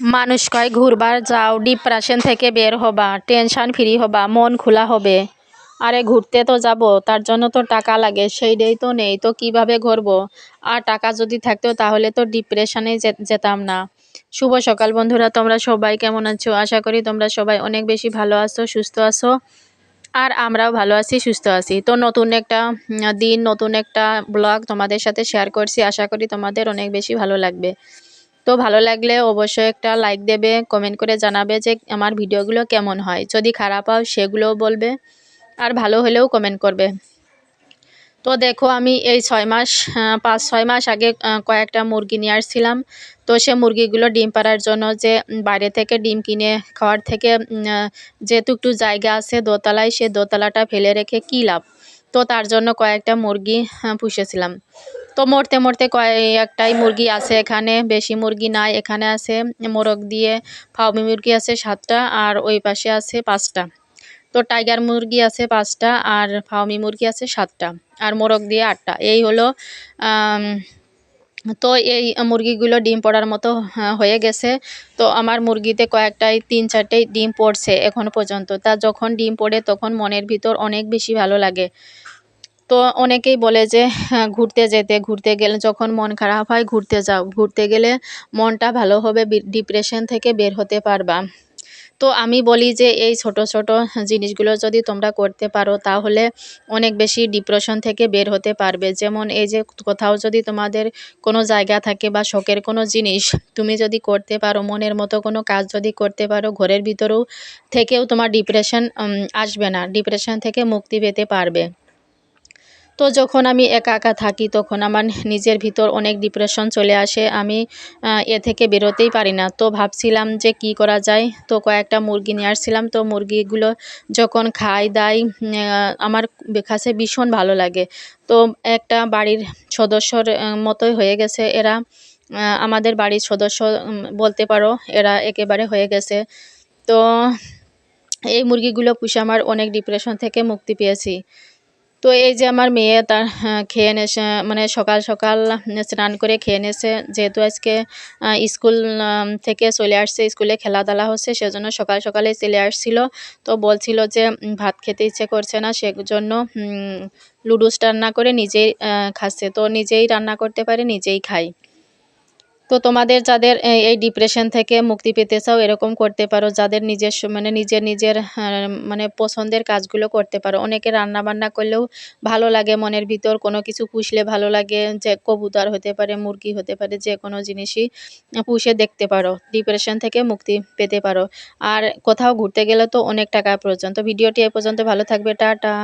মানুষ কয়, ঘুরবার যাও ডিপ্রেশন থেকে বের হবা টেনশন ফ্রি হবা, মন খোলা হবে। আরে ঘুরতে তো যাব, তার জন্য তো টাকা লাগে সেইটাই তো নেই, তো কীভাবে ঘুরবো? আর টাকা যদি থাকতো, তাহলে তো ডিপ্রেশনে যেতাম না। শুভ সকাল বন্ধুরা, তোমরা সবাই কেমন আছো? আশা করি তোমরা সবাই অনেক বেশি ভালো আছো, সুস্থ আছো, আর আমরাও ভালো আছি, সুস্থ আছি। তো নতুন একটা দিন, নতুন একটা ব্লগ তোমাদের সাথে শেয়ার করছি। আশা করি তোমাদের অনেক বেশি ভালো লাগবে। তো ভালো লাগলে অবশ্যই একটা লাইক দেবে কমেন্ট করে জানাবে যে আমার ভিডিওগুলো কেমন হয়। যদি খারাপ হয় সেগুলোও বলবে, আর ভালো হলেও কমেন্ট করবে। তো দেখো আমি এই ছয় মাস পাঁচ ছয় মাস আগে কয়েকটা মুরগি নিয়ে আসছিলাম। তো সে মুরগিগুলো ডিম পাড়ার জন্য যে বাইরে থেকে ডিম কিনে খাওয়ার থেকে যেহেতু একটু জায়গা আছে দোতলায়, সে দোতলাটা ফেলে রেখে কী লাভ? তো তার জন্য কয়েকটা মুরগি পুষেছিলাম। তো মরতে মরতে কয়েকটাই মুরগি আছে এখানে, বেশি মুরগি নাই, এখানে আছে মোরগ দিয়ে, ফাউমি মুরগি আছে সাতটা আর ওই পাশে আছে পাঁচটা। তো টাইগার মুরগি আছে পাঁচটা আর ফাউমি মুরগি আছে সাতটা আর মোরগ দিয়ে আটটা। এই হলো তো এই মুরগিগুলো ডিম পড়ার মতো, হয়ে গেছে। তো আমার মুরগিতে কয়েকটাই, তিন চারটেই ডিম পড়ছে এখন পর্যন্ত। তা যখন ডিম পড়ে তখন মনের ভিতর অনেক বেশি ভালো লাগে। তো অনেকেই বলে যে হ্যাঁ, ঘুরতে যেতে ঘুরতে গেলে যখন মন খারাপ হয় ঘুরতে যাও। ঘুরতে গেলে মনটা ভালো হবে ডিপ্রেশন থেকে বের হতে পারবা। তো আমি বলি যে এই ছোট ছোট জিনিসগুলো যদি তোমরা করতে পারো তাহলে অনেক বেশি ডিপ্রেশন থেকে বের হতে পারবে। যেমন এই যে কোথাও যদি তোমাদের কোনো জায়গা থাকে বা শখের কোনো জিনিস তুমি যদি করতে পারো মনের মতো কোনো কাজ যদি করতে পারো ঘরের ভিতরেও থেকেও তোমার ডিপ্রেশন আসবে না। ডিপ্রেশন থেকে মুক্তি পেতে পারবে। তো যখন আমি একা একা থাকি, তখন আমার নিজের ভিতর অনেক ডিপ্রেশন চলে আসে। আমি এ থেকে বেরোতেই পারি না। তো ভাবছিলাম যে কি করা যায়। তো কয়েকটা মুরগি নিয়ে আসছিলাম। তো মুরগিগুলো যখন খাই, দাই আমার কাছে ভীষণ ভালো লাগে। তো একটা বাড়ির সদস্যর মতোই হয়ে গেছে। এরা আমাদের বাড়ির সদস্য বলতে পারো, এরা একেবারে হয়ে গেছে। তো এই মুরগিগুলো পুষে আমার অনেক ডিপ্রেশন থেকে মুক্তি পেয়েছি। তো এই যে আমার মেয়ে তার হ্যাঁ, খেয়ে নেছে মানে সকাল সকাল স্নান করে খেয়ে নেছে। যেহেতু আজকে স্কুল থেকে চলে আসছে স্কুলে খেলাধুলা হচ্ছে সেজন্য সকাল সকালে চলে আসছিল। তো বলছিল যে ভাত খেতে ইচ্ছে করছে না সেজন্য লুডুস রান্না করে নিজেই খাচ্ছে। তো নিজেই রান্না করতে পারে নিজেই খাই তো তোমাদের যাদের এই ডিপ্রেশন থেকে মুক্তি পেতে চাও, এরকম করতে পারো। যাদের নিজস্ব মানে নিজের নিজের মানে পছন্দের কাজগুলো করতে পারো। অনেকে রান্না বান্না করলেও ভালো লাগে মনের ভিতর, কোনো কিছু পুষলে ভালো লাগে, যে কবুতর হতে পারে, মুরগি হতে পারে, যে কোনো জিনিসই পুষে দেখতে পারো। ডিপ্রেশন থেকে মুক্তি পেতে পারো। আর কোথাও ঘুরতে গেলে তো অনেক টাকা প্রয়োজন। তো ভিডিওটি এ পর্যন্ত ভালো থাকবে। টাটা।